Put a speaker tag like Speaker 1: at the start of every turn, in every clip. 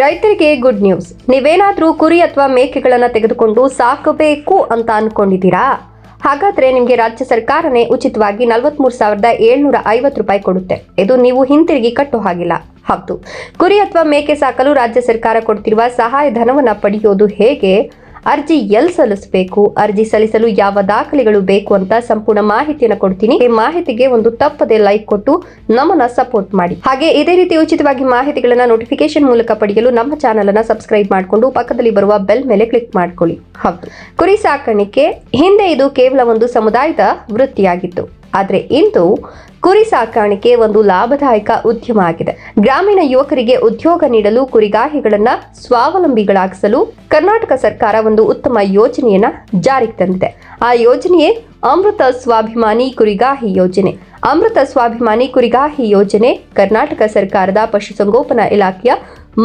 Speaker 1: ರೈತರಿಗೆ good news ನೀವೇನಾದರೂ ಕುರಿ ಅಥವಾ ಮೇಕೆಗಳನ್ನು ತೆಗೆದುಕೊಂಡು ಸಾಕಬೇಕು ಅಂತ ಅನ್ಕೊಂಡಿದ್ದೀರಾ? ಹಾಗಾದ್ರೆ ನಿಮಗೆ ರಾಜ್ಯ ಸರ್ಕಾರನೇ ಉಚಿತವಾಗಿ ನಲವತ್ಮೂರು ಸಾವಿರದ ಏಳ್ನೂರ ಐವತ್ತು ರೂಪಾಯಿ ಕೊಡುತ್ತೆ. ಇದು ನೀವು ಹಿಂತಿರುಗಿ ಕಟ್ಟೋ ಹಾಗಿಲ್ಲ. ಹೌದು. ಕುರಿ ಅಥವಾ ಮೇಕೆ ಸಾಕಲು ರಾಜ್ಯ ಸರ್ಕಾರ ಕೊಡ್ತಿರುವ ಸಹಾಯಧನವನ್ನು ಪಡೆಯೋದು ಹೇಗೆ? ಅರ್ಜಿ ಎಲ್ಲಿ ಸಲ್ಲಿಸಬೇಕು? ಅರ್ಜಿ ಸಲ್ಲಿಸಲು ಯಾವ ದಾಖಲೆಗಳು ಬೇಕು ಅಂತ ಸಂಪೂರ್ಣ ಮಾಹಿತಿಯನ್ನು ಕೊಡ್ತೀನಿ. ಈ ಮಾಹಿತಿಗೆ ಒಂದು ತಪ್ಪದೆ ಲೈಕ್ ಕೊಟ್ಟು ನಮ್ಮನ್ನ ಸಪೋರ್ಟ್ ಮಾಡಿ. ಹಾಗೆ ಇದೇ ರೀತಿ ಉಚಿತವಾಗಿ ಮಾಹಿತಿಗಳನ್ನ ನೋಟಿಫಿಕೇಶನ್ ಮೂಲಕ ಪಡೆಯಲು ನಮ್ಮ ಚಾನೆಲ್ ಅನ್ನ ಸಬ್ಸ್ಕ್ರೈಬ್ ಮಾಡಿಕೊಂಡು ಪಕ್ಕದಲ್ಲಿ ಬರುವ ಬೆಲ್ ಮೇಲೆ ಕ್ಲಿಕ್ ಮಾಡ್ಕೊಳ್ಳಿ. ಹೌದು. ಕುರಿ ಸಾಕಾಣಿಕೆ. ಹಿಂದೆ ಇದು ಕೇವಲ ಒಂದು ಸಮುದಾಯದ ವೃತ್ತಿಯಾಗಿತ್ತು. ಆದರೆ ಇಂದು ಕುರಿ ಸಾಕಾಣಿಕೆ ಒಂದು ಲಾಭದಾಯಕ ಉದ್ಯಮ ಆಗಿದೆ. ಗ್ರಾಮೀಣ ಯುವಕರಿಗೆ ಉದ್ಯೋಗ ನೀಡಲು ಕುರಿಗಾಹಿಗಳನ್ನ ಸ್ವಾವಲಂಬಿಗಳಾಗಿಸಲು ಕರ್ನಾಟಕ ಸರ್ಕಾರ ಒಂದು ಉತ್ತಮ ಯೋಜನೆಯನ್ನ ಜಾರಿಗೆ ತಂದಿದೆ. ಆ ಯೋಜನೆಯೇ ಅಮೃತ ಸ್ವಾಭಿಮಾನಿ ಕುರಿಗಾಹಿ ಯೋಜನೆ. ಅಮೃತ ಸ್ವಾಭಿಮಾನಿ ಕುರಿಗಾಹಿ ಯೋಜನೆ ಕರ್ನಾಟಕ ಸರ್ಕಾರದ ಪಶುಸಂಗೋಪನಾ ಇಲಾಖೆಯ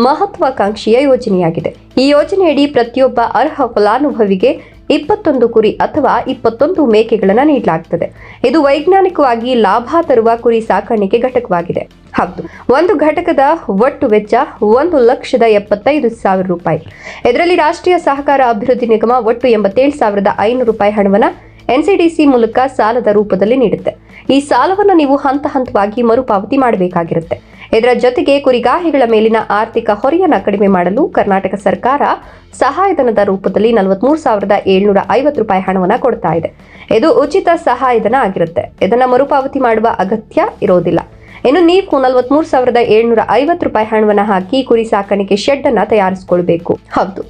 Speaker 1: ಮಹತ್ವಾಕಾಂಕ್ಷಿಯ ಯೋಜನೆಯಾಗಿದೆ. ಈ ಯೋಜನೆಯಡಿ ಪ್ರತಿಯೊಬ್ಬ ಅರ್ಹ ಫಲಾನುಭವಿಗೆ ಇಪ್ಪತ್ತೊಂದು ಕುರಿ ಅಥವಾ ಇಪ್ಪತ್ತೊಂದು ಮೇಕೆಗಳನ್ನು ನೀಡಲಾಗುತ್ತದೆ ಇದು ವೈಜ್ಞಾನಿಕವಾಗಿ ಲಾಭ ತರುವ ಕುರಿ ಸಾಕಾಣಿಕೆ ಘಟಕವಾಗಿದೆ. ಹೌದು, ಒಂದು ಘಟಕದ ಒಟ್ಟು ವೆಚ್ಚ ಒಂದು ಲಕ್ಷದ ಎಪ್ಪತ್ತೈದು ಸಾವಿರ ರೂಪಾಯಿ. ಇದರಲ್ಲಿ ರಾಷ್ಟ್ರೀಯ ಸಹಕಾರ ಅಭಿವೃದ್ಧಿ ನಿಗಮ ಒಟ್ಟು ಎಂಬತ್ತೇಳು ಸಾವಿರದ ಐನೂರು ರೂಪಾಯಿ ಹಣವನ್ನು ಎನ್ಸಿಡಿಸಿ ಮೂಲಕ ಸಾಲದ ರೂಪದಲ್ಲಿ ನೀಡುತ್ತೆ. ಈ ಸಾಲವನ್ನು ನೀವು ಹಂತ ಹಂತವಾಗಿ ಮರುಪಾವತಿ ಮಾಡಬೇಕಾಗಿರುತ್ತೆ. ಇದರ ಜೊತೆಗೆ ಕುರಿಗಾಹಿಗಳ ಮೇಲಿನ ಆರ್ಥಿಕ ಹೊರೆಯನ್ನ ಕಡಿಮೆ ಮಾಡಲು ಕರ್ನಾಟಕ ಸರ್ಕಾರ ಸಹಾಯಧನದ ರೂಪದಲ್ಲಿ ನಲವತ್ಮೂರು ಸಾವಿರದ ಏಳ್ನೂರ ಐವತ್ತು ರೂಪಾಯಿ ಹಣವನ್ನು ಕೊಡ್ತಾ ಇದೆ. ಇದು ಉಚಿತ ಸಹಾಯಧನ ಆಗಿರುತ್ತೆ. ಇದನ್ನು ಮರುಪಾವತಿ ಮಾಡುವ ಅಗತ್ಯ ಇರೋದಿಲ್ಲ. ಇನ್ನು ನೀವು ನಲವತ್ಮೂರು ಸಾವಿರದ ಏಳ್ನೂರ ಐವತ್ತು ರೂಪಾಯಿ ಹಣವನ್ನು ಹಾಕಿ ಕುರಿ ಸಾಕಾಣಿಕೆ ಶೆಡ್ ಅನ್ನ ತಯಾರಿಸಿಕೊಳ್ಬೇಕು. ಹೌದು.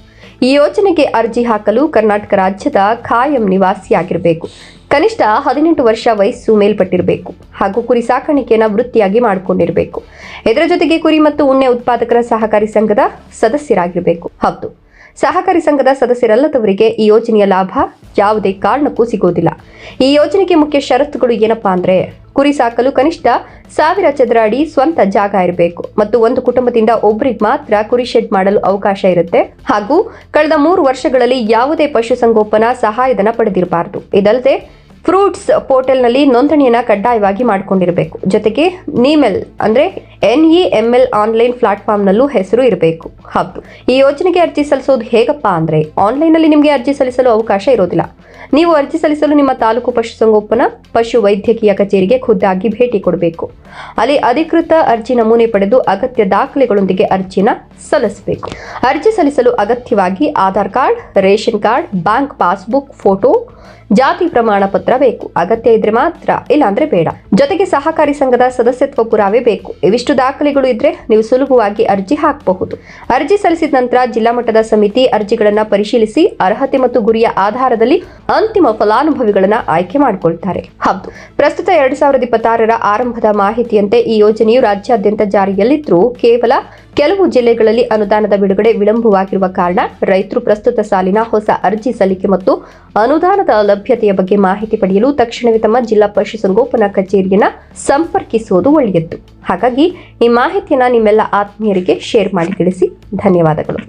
Speaker 1: ಈ ಯೋಜನೆಗೆ ಅರ್ಜಿ ಹಾಕಲು ಕರ್ನಾಟಕ ರಾಜ್ಯದ ಖಾಯಂ ನಿವಾಸಿಯಾಗಿರಬೇಕು. ಕನಿಷ್ಠ ಹದಿನೆಂಟು ವರ್ಷ ವಯಸ್ಸು ಮೇಲ್ಪಟ್ಟಿರಬೇಕು. ಹಾಗೂ ಕುರಿ ಸಾಕಾಣಿಕೆಯನ್ನು ವೃತ್ತಿಯಾಗಿ ಮಾಡಿಕೊಂಡಿರಬೇಕು. ಇದರ ಜೊತೆಗೆ ಕುರಿ ಮತ್ತು ಉಣ್ಣೆ ಉತ್ಪಾದಕರ ಸಹಕಾರಿ ಸಂಘದ ಸದಸ್ಯರಾಗಿರಬೇಕು. ಹೌದು. ಸಹಕಾರಿ ಸಂಘದ ಸದಸ್ಯರಲ್ಲದವರಿಗೆ ಈ ಯೋಜನೆಯ ಲಾಭ ಯಾವುದೇ ಕಾರಣಕ್ಕೂ ಸಿಗೋದಿಲ್ಲ. ಈ ಯೋಜನೆಗೆ ಮುಖ್ಯ ಷರತ್ತುಗಳು ಏನಪ್ಪಾ ಅಂದ್ರೆ, ಕುರಿ ಸಾಕಲು ಕನಿಷ್ಠ ಸಾವಿರ ಚದರ ಅಡಿ ಸ್ವಂತ ಜಾಗ ಇರಬೇಕು. ಮತ್ತು ಒಂದು ಕುಟುಂಬದಿಂದ ಒಬ್ಬರಿಗೆ ಮಾತ್ರ ಕುರಿ ಶೆಡ್ ಮಾಡಲು ಅವಕಾಶ ಇರುತ್ತೆ. ಹಾಗೂ ಕಳೆದ ಮೂರು ವರ್ಷಗಳಲ್ಲಿ ಯಾವುದೇ ಪಶುಸಂಗೋಪನಾ ಸಹಾಯಧನ ಪಡೆದಿರಬಾರದು. ಇದಲ್ಲದೆ ಫ್ರೂಟ್ಸ್ ಪೋರ್ಟಲ್ನಲ್ಲಿ ನೋಂದಣಿಯನ್ನ ಕಡ್ಡಾಯವಾಗಿ ಮಾಡಿಕೊಂಡಿರಬೇಕು. ಜೊತೆಗೆ ನಿಮೆಲ್ ಅಂದ್ರೆ N E M L online ಪ್ಲಾಟ್ಫಾರ್ಮ್ನಲ್ಲೂ ಹೆಸರು ಇರಬೇಕು. ಹೌದು ಈ ಯೋಜನೆಗೆ ಅರ್ಜಿ ಸಲ್ಲಿಸೋದು ಹೇಗಪ್ಪ ಅಂದ್ರೆ ಆನ್ಲೈನ್ನಲ್ಲಿ ನಿಮಗೆ ಅರ್ಜಿ ಸಲ್ಲಿಸಲು ಅವಕಾಶ ಇರೋದಿಲ್ಲ. ನೀವು ಅರ್ಜಿ ಸಲ್ಲಿಸಲು ನಿಮ್ಮ ತಾಲೂಕು ಪಶುಸಂಗೋಪನಾ ಪಶು ವೈದ್ಯಕೀಯ ಕಚೇರಿಗೆ ಖುದ್ದಾಗಿ ಭೇಟಿ ಕೊಡಬೇಕು. ಅಲ್ಲಿ ಅಧಿಕೃತ ಅರ್ಜಿ ನಮೂನೆ ಪಡೆದು ಅಗತ್ಯ ದಾಖಲೆಗಳೊಂದಿಗೆ ಅರ್ಜಿನ ಸಲ್ಲಿಸಬೇಕು. ಅರ್ಜಿ ಸಲ್ಲಿಸಲು ಅಗತ್ಯವಾಗಿ Aadhaar card, ration card, bank passbook, photo, ಜಾತಿ ಪ್ರಮಾಣ ಪತ್ರ ಬೇಕು. ಅಗತ್ಯ ಇದ್ರೆ ಮಾತ್ರ, ಇಲ್ಲಾಂದ್ರೆ ಬೇಡ. ಜೊತೆಗೆ ಸಹಕಾರಿ ಸಂಘದ ಸದಸ್ಯತ್ವ ಪುರಾವೆ ಬೇಕು. ಇವಿಷ್ಟು ದಾಖಲೆಗಳು ಇದ್ರೆ ನೀವು ಸುಲಭವಾಗಿ ಅರ್ಜಿ ಹಾಕಬಹುದು. ಅರ್ಜಿ ಸಲ್ಲಿಸಿದ ನಂತರ ಜಿಲ್ಲಾ ಮಟ್ಟದ ಸಮಿತಿ ಅರ್ಜಿಗಳನ್ನ ಪರಿಶೀಲಿಸಿ, ಅರ್ಹತೆ ಮತ್ತು ಗುರಿಯ ಆಧಾರದಲ್ಲಿ ಅಂತಿಮ ಫಲಾನುಭವಿಗಳನ್ನ ಆಯ್ಕೆ ಮಾಡಿಕೊಳ್ತಾರೆ. ಹೌದು. ಪ್ರಸ್ತುತ ಎರಡ್ ಸಾವಿರದ ಇಪ್ಪತ್ತಾರರ ಆರಂಭದ ಮಾಹಿತಿಯಂತೆ ಈ ಯೋಜನೆಯು ರಾಜ್ಯಾದ್ಯಂತ ಜಾರಿಯಲ್ಲಿದ್ದರೂ ಕೇವಲ ಕೆಲವು ಜಿಲ್ಲೆಗಳಲ್ಲಿ ಅನುದಾನದ ಬಿಡುಗಡೆ ವಿಳಂಬವಾಗಿರುವ ಕಾರಣ ರೈತರು ಪ್ರಸ್ತುತ ಸಾಲಿನ ಹೊಸ ಅರ್ಜಿ ಸಲ್ಲಿಕೆ ಮತ್ತು ಅನುದಾನದ ಲಭ್ಯತೆಯ ಬಗ್ಗೆ ಮಾಹಿತಿ ಪಡೆಯಲು ತಕ್ಷಣವೇ ತಮ್ಮ ಜಿಲ್ಲಾ ಪಶುಸಂಗೋಪನಾ ಕಚೇರಿಯನ್ನ ಸಂಪರ್ಕಿಸುವುದು ಒಳ್ಳೆಯದ್ದು ಹಾಗಾಗಿ ಈ ಮಾಹಿತಿಯನ್ನ ನಿಮ್ಮೆಲ್ಲ ಆತ್ಮೀಯರಿಗೆ ಶೇರ್ ಮಾಡಿ ತಿಳಿಸಿ. ಧನ್ಯವಾದಗಳು.